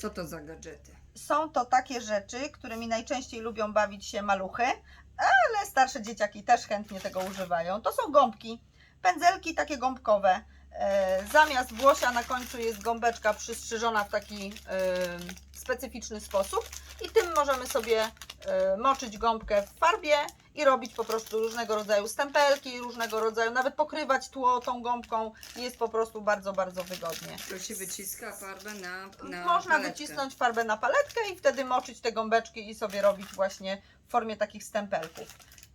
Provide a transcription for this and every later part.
Co to za gadżety? Są to takie rzeczy, którymi najczęściej lubią bawić się maluchy, ale starsze dzieciaki też chętnie tego używają. To są gąbki, pędzelki takie gąbkowe. E, Zamiast włosia na końcu jest gąbeczka przystrzyżona w taki e, specyficzny sposób i tym możemy sobie e, moczyć gąbkę w farbie i robić po prostu różnego rodzaju stempelki, różnego rodzaju, nawet pokrywać tło tą gąbką. Jest po prostu bardzo, bardzo wygodnie. To się wyciska farbę na, na Można paletkę. wycisnąć farbę na paletkę i wtedy moczyć te gąbeczki i sobie robić właśnie w formie takich stempelków.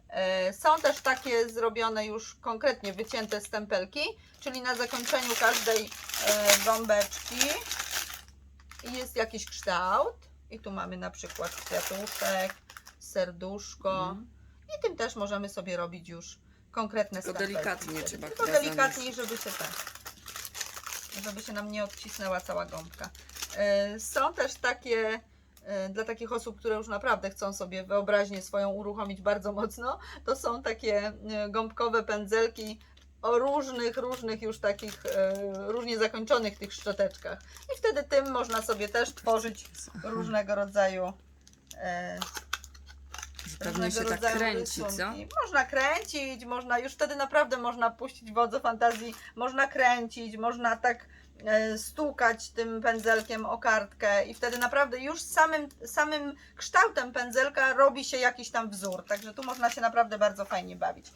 E, Są też takie zrobione już konkretnie wycięte stempelki, czyli na zakończeniu każdej e, gąbeczki jest jakiś kształt. I tu mamy na przykład kwiatuszek, serduszko. Mhm. I tym też możemy sobie robić już konkretne stempelki. delikatnie trzeba Tylko delikatniej, żeby się tak, żeby się nam nie odcisnęła cała gąbka. E, Są też takie e, dla takich osób, które już naprawdę chcą sobie wyobraźnię swoją uruchomić bardzo mocno, to są takie e, gąbkowe pędzelki o różnych, różnych już takich, e, różnie zakończonych tych szczoteczkach. I wtedy tym można sobie też tworzyć różnego rodzaju e, Pewnie się tak kręci, co? rysunki. Można kręcić, można już wtedy naprawdę można puścić wodze fantazji, można kręcić, można tak e, stukać tym pędzelkiem o kartkę i wtedy naprawdę już samym, samym kształtem pędzelka robi się jakiś tam wzór, także tu można się naprawdę bardzo fajnie bawić.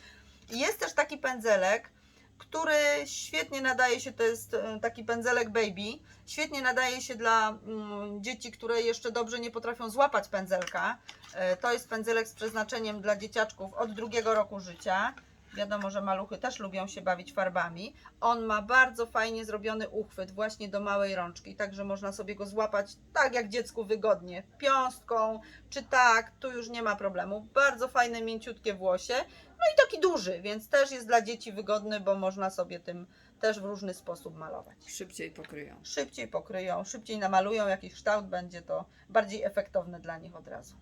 Jest też taki pędzelek, który świetnie nadaje się, to jest e, taki pędzelek baby, świetnie nadaje się dla mm, dzieci, które jeszcze dobrze nie potrafią złapać pędzelka. E, To jest pędzelek z przeznaczeniem dla dzieciaczków od drugiego roku życia. Wiadomo, że maluchy też lubią się bawić farbami. On ma bardzo fajnie zrobiony uchwyt właśnie do małej rączki, także można sobie go złapać tak jak dziecku wygodnie, piąstką czy tak, tu już nie ma problemu. Bardzo fajne, mięciutkie włosie. No i taki duży, więc też jest dla dzieci wygodny, bo można sobie tym też w różny sposób malować. Szybciej pokryją. Szybciej pokryją, szybciej namalują jakiś kształt, będzie to bardziej efektowne dla nich od razu.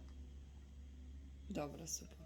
Dobra, super.